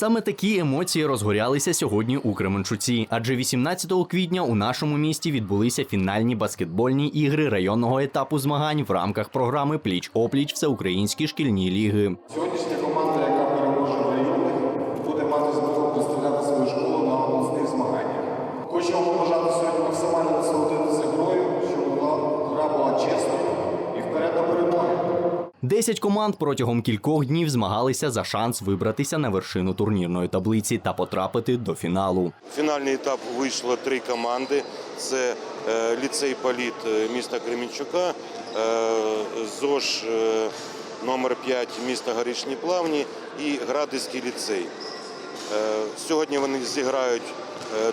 Саме такі емоції розгорялися сьогодні у Кременчуці, адже 18 квітня у нашому місті відбулися фінальні баскетбольні ігри районного етапу змагань в рамках програми Пліч опліч Всеукраїнські шкільні ліги. Сьогоднішня команда, яка переможе буде мати змогу представляти свою школу на обласних змаганнях. Вам побажати сьогодні максимально насолодитися грою, щоб була гра була чесною і вперед до перемоги. Десять команд протягом кількох днів змагалися за шанс вибратися на вершину турнірної таблиці та потрапити до фіналу. Фінальний етап вийшло три команди: це е, ліцей Політ е, міста Кремінчука, е, ЗОЖ номер 5 міста Горішні Плавні і Градиський ліцей. Сьогодні вони зіграють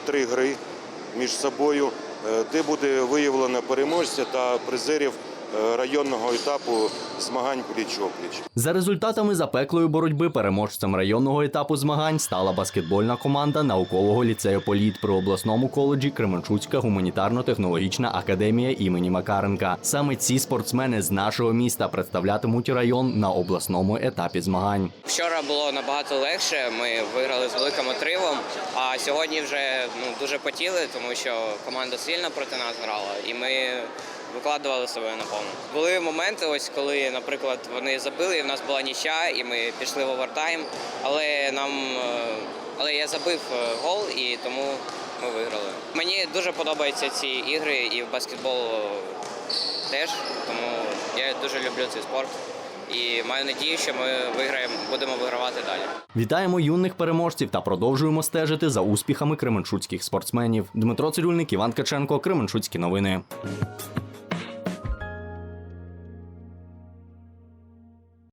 три гри між собою, де буде виявлено переможця та призерів районного етапу змагань пліч-опліч. За результатами запеклої боротьби переможцем районного етапу змагань стала баскетбольна команда наукового ліцею Політ при обласному коледжі Кременчуцька гуманітарно-технологічна академія імені Макаренка. Саме ці спортсмени з нашого міста представлятимуть район на обласному етапі змагань. Вчора було набагато легше. Ми виграли з великим отривом. А сьогодні вже ну дуже потіли, тому що команда сильно проти нас грала, і ми викладували себе наповну. Були моменти, ось коли, наприклад, вони забили, і в нас була нічя, і ми пішли в овертайм. Але нам е, але я забив е, гол, і тому ми виграли. Мені дуже подобаються ці ігри і в баскетбол е, теж, тому я дуже люблю цей спорт. І маю надію, що ми виграємо, будемо вигравати далі. Вітаємо юних переможців та продовжуємо стежити за успіхами кременчуцьких спортсменів. Дмитро Цирюльник, Іван Каченко, Кременчуцькі новини.